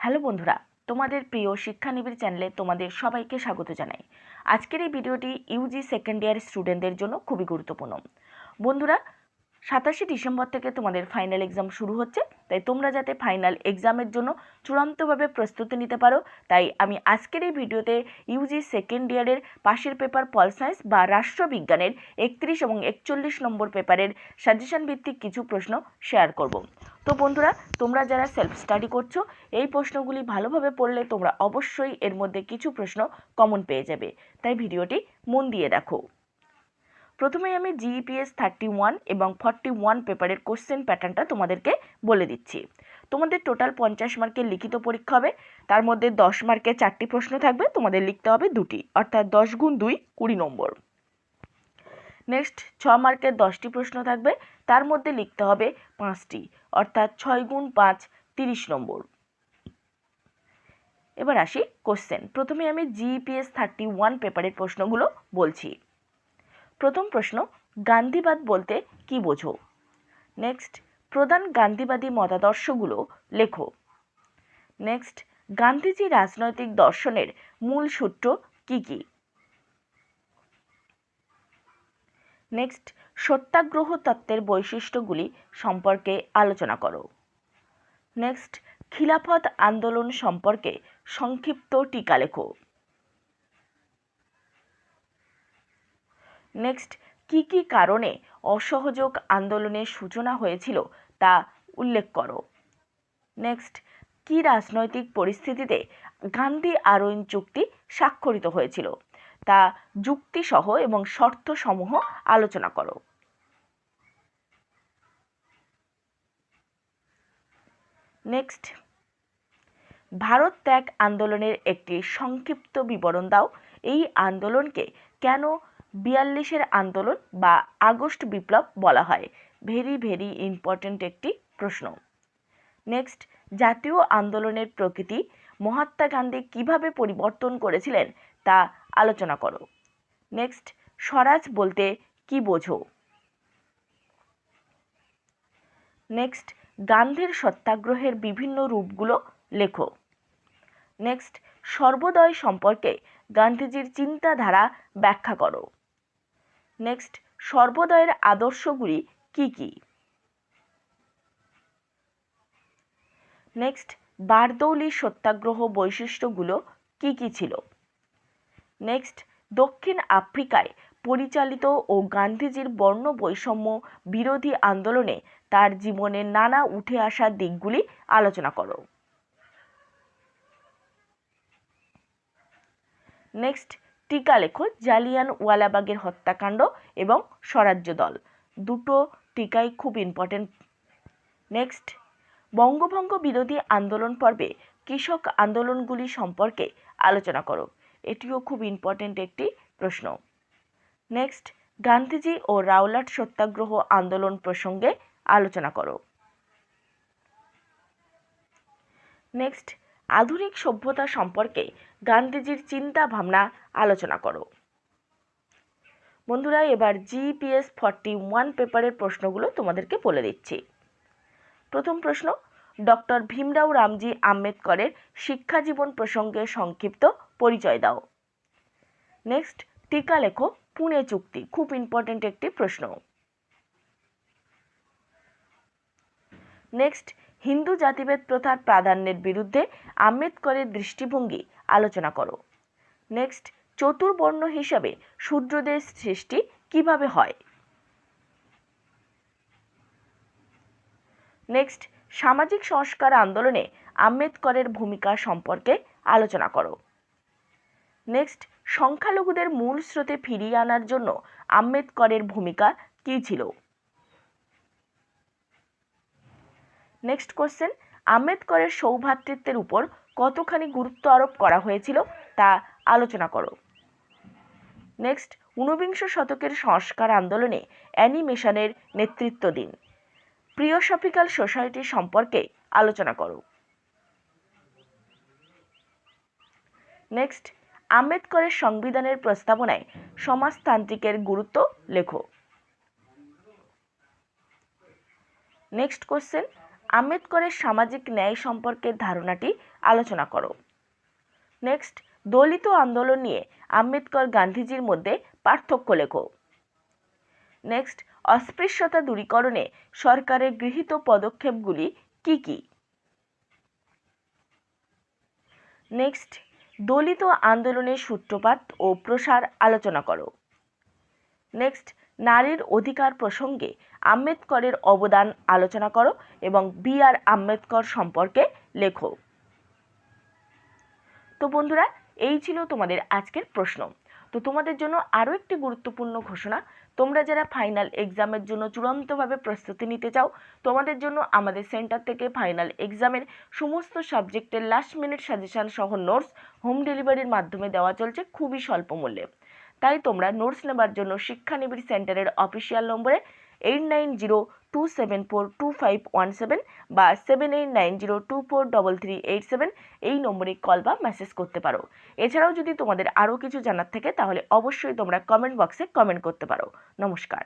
Hello বন্ধুরা, তোমাদের প্রিয় শিক্ষানিবিড় চ্যানেলে তোমাদের সবাইকে স্বাগত জানাই। আজকের এই ভিডিওটি ইউজি সেকেন্ড ইয়ার স্টুডেন্টদের জন্য খুবই গুরুত্বপূর্ণ। বন্ধুরা, সাতাশে ডিসেম্বর থেকে তোমাদের ফাইনাল এক্সাম শুরু হচ্ছে, তাই তোমরা যাতে ফাইনাল এক্সামের জন্য চূড়ান্তভাবে প্রস্তুতি নিতে পারো, তাই আমি আজকের এই ভিডিওতে ইউজি সেকেন্ড ইয়ারের পাশের পেপার পল সায়েন্স বা রাষ্ট্রবিজ্ঞানের একত্রিশ এবং একচল্লিশ নম্বর পেপারের সাজেশন ভিত্তিক কিছু প্রশ্ন শেয়ার করব। তো বন্ধুরা, তোমরা যারা সেলফ স্টাডি করছ, এই প্রশ্নগুলি ভালোভাবে পড়লে তোমরা অবশ্যই এর মধ্যে কিছু প্রশ্ন কমন পেয়ে যাবে। তাই ভিডিওটি মন দিয়ে দেখো। প্রথমে আমি জিইপিএস থার্টি ওয়ান এবং ফর্টি ওয়ান পেপারের কোশ্চেন প্যাটার্নটা তোমাদেরকে বলে দিচ্ছি। তোমাদের টোটাল পঞ্চাশ মার্কের লিখিত পরীক্ষা হবে, তার মধ্যে দশ মার্কের চারটি প্রশ্ন থাকবে, তোমাদের লিখতে হবে দুটি, অর্থাৎ দশ গুণ দুই কুড়ি নম্বর। নেক্সট ছ মার্কের দশটি প্রশ্ন থাকবে। তার মধ্যে লিখতে হবে পাঁচটি, অর্থাৎ ছয় গুণ পাঁচ, তিরিশ নম্বর। এবার আসি কোশ্চেন প্রথমে আমি জিপিএস থার্টি ওয়ান পেপারের প্রশ্নগুলো বলছি। প্রথম প্রশ্ন, গান্ধীবাদ বলতে কি বোঝো? নেক্সট প্রধান গান্ধীবাদী মতাদর্শগুলো লেখো। নেক্সট গান্ধীজি রাজনৈতিক দর্শনের মূল সূত্র কি কি? নেক্সট সত্যাগ্রহ তত্ত্বের বৈশিষ্ট্যগুলি সম্পর্কে আলোচনা করো। নেক্সট খিলাফত আন্দোলন সম্পর্কে সংক্ষিপ্ত টিকা লেখো। নেক্সট কি কি কারণে অসহযোগ আন্দোলনের সূচনা হয়েছিল তা উল্লেখ করো। নেক্সট কি রাজনৈতিক পরিস্থিতিতে গান্ধী আরোইন চুক্তি স্বাক্ষরিত হয়েছিল? তা যুক্তিসহ এবং শর্তসমূহ আলোচনা করো। নেক্সট ভারত ত্যাগ আন্দোলনের একটি সংক্ষিপ্ত বিবরণ দাও। এই আন্দোলনকে কেন বিয়াল্লিশের আন্দোলন বা আগস্ট বিপ্লব বলা হয়? ভেরি ভেরি ইম্পর্ট্যান্ট একটি প্রশ্ন। নেক্সট জাতীয় আন্দোলনের প্রকৃতি। মহাত্মা গান্ধী কীভাবে পরিবর্তন করেছিলেন তা আলোচনা করো। নেক্সট স্বরাজ বলতে কি বোঝো? নেক্সট গান্ধীর সত্যাগ্রহের বিভিন্ন রূপগুলো লেখো। নেক্সট সর্বোদয় সম্পর্কে গান্ধীজির চিন্তাধারা ব্যাখ্যা করো। নেক্সট সর্বোদয়ের আদর্শগুলি কি কি? নেক্সট বারদৌলি সত্যাগ্রহ বৈশিষ্ট্যগুলো কি কি ছিল? নেক্সট দক্ষিণ আফ্রিকায় পরিচালিত ও গান্ধীজির বর্ণ বৈষম্য বিরোধী আন্দোলনে তার জীবনের নানা উঠে আসা দিকগুলি আলোচনা করো। নেক্সট টিকা লেখো জালিয়ান ওয়ালাবাগের হত্যাকাণ্ড এবং স্বরাজ্য দল। দুটো টিকাই খুব ইম্পর্টেন্ট নেক্সট বঙ্গভঙ্গ বিরোধী আন্দোলন পর্বে কৃষক আন্দোলনগুলি সম্পর্কে আলোচনা করো। এটিও খুব ইম্পর্টেন্ট একটি প্রশ্ন। নেক্সট গান্ধীজি ও রাওলাট সত্যাগ্রহ আন্দোলন প্রসঙ্গে আলোচনা করো। নেক্সট আধুনিক সভ্যতা সম্পর্কে গান্ধীজির চিন্তা ভাবনা আলোচনা করো। বন্ধুরা, এবার জিপিএস ফর্টি ওয়ান পেপারের প্রশ্নগুলো তোমাদেরকে বলে দিচ্ছি। প্রথম প্রশ্ন ডক্টর ভীমরাও রামজি আম্বেদকরের শিক্ষা জীবন প্রসঙ্গে সংক্ষিপ্ত পরিচয় দাও। নেক্সট টিকা লেখো, পুনে চুক্তি, খুব ইম্পর্টেন্ট একটি প্রশ্ন। নেক্সট হিন্দু জাতিভেদ প্রথার প্রাধান্যের বিরুদ্ধে আম্বেদকরের দৃষ্টিভঙ্গি আলোচনা করো। নেক্সট চতুর্বর্ণ হিসাবে শূদ্রদের সৃষ্টি কীভাবে হয়? নেক্সট সামাজিক সংস্কার আন্দোলনে আম্বেদকরের ভূমিকা সম্পর্কে আলোচনা করো। নেক্সট সংখ্যালঘুদের মূল স্রোতে ফিরিয়ে আনার জন্য আম্বেদকরের ভূমিকা কী ছিল? নেক্সট কোশ্চেন আম্বেদকরের সৌভাতৃত্বের উপর কতখানি গুরুত্ব আরোপ করা হয়েছিল তা আলোচনা করো। নেক্সট ঊনবিংশ শতকের সংস্কার আন্দোলনে অ্যানিমেশনের নেতৃত্ব দিন। প্রিয়সফিক্যাল সোসাইটি সম্পর্কে আলোচনা করো। নেক্সট আম্বেদকরের সংবিধানের প্রস্তাবনায় সমাজতান্ত্রিকের গুরুত্ব লেখো। নেক্সট কোশ্চেন আম্বেদকরের সামাজিক ন্যায় সম্পর্কে ধারণাটি আলোচনা করো। নেক্সট দলিত আন্দোলন নিয়ে আম্বেদকর গান্ধীজির মধ্যে পার্থক্য লেখো। নেক্সট অস্পৃশ্যতা দূরীকরণে সরকারের গৃহীত পদক্ষেপগুলি কি কি? নেক্সট দলিত আন্দোলনের সূত্রপাত ও প্রসার আলোচনা করো। নেক্সট নারীর অধিকার প্রসঙ্গে আম্বেদকরের অবদান আলোচনা করো এবং বি আর আম্বেদকর সম্পর্কে লেখো। তো বন্ধুরা, এই ছিল তোমাদের আজকের প্রশ্ন। তো তোমাদের জন্য আরও একটি গুরুত্বপূর্ণ ঘোষণা। তোমরা যারা ফাইনাল এক্সামের জন্য চূড়ান্তভাবে প্রস্তুতি নিতে চাও, তোমাদের জন্য আমাদের সেন্টার থেকে ফাইনাল এক্সামের সমস্ত সাবজেক্টের লাস্ট মিনিট সাজেশান সহ নোটস হোম ডেলিভারির মাধ্যমে দেওয়া চলছে খুবই স্বল্প মূল্যে। তাই তোমরা নোটস নেবার জন্য শিক্ষানিবিড় সেন্টারের অফিসিয়াল নম্বরে eight nine zero two seven four two five one seven বা seven eight nine zero two four double three eight seven এই নম্বরে কল বা মেসেজ করতে পারো। এছাড়াও যদি তোমাদের আরও কিছু জানার থাকে, তাহলে অবশ্যই তোমরা কমেন্ট বক্সে কমেন্ট করতে পারো। নমস্কার।